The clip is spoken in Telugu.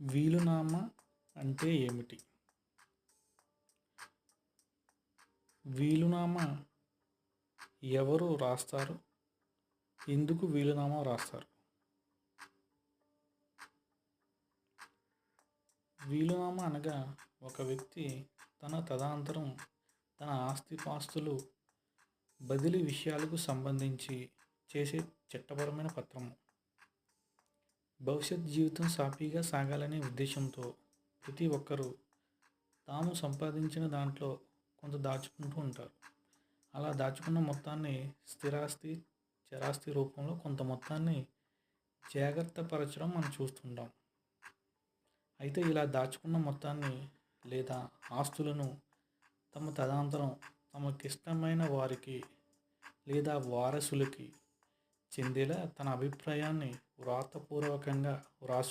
వీలునామా అంటే ఏమిటి? వీలునామా ఎవరు రాస్తారు? ఎందుకు వీలునామా రాస్తారు? వీలునామా అనగా ఒక వ్యక్తి తన తదాంతరం తన ఆస్తిపాస్తులు బదిలీ విషయాలకు సంబంధించి చేసే చట్టపరమైన పత్రము. భవిష్యత్ జీవితం సాఫీగా సాగాలనే ఉద్దేశంతో ప్రతి ఒక్కరూ తాము సంపాదించిన దాంట్లో కొంత దాచుకుంటూ ఉంటారు. అలా దాచుకున్న మొత్తాన్ని స్థిరాస్తి చరాస్తి రూపంలో కొంత మొత్తాన్ని జాగ్రత్త పరచడం మనం చూస్తుంటాం. అయితే ఇలా దాచుకున్న మొత్తాన్ని లేదా ఆస్తులను తమ తదాంతరం తమకిష్టమైన వారికి లేదా వారసులకి చెందేలా తన అభిప్రాయాన్ని వ్రాతపూర్వకంగా వ్రాసు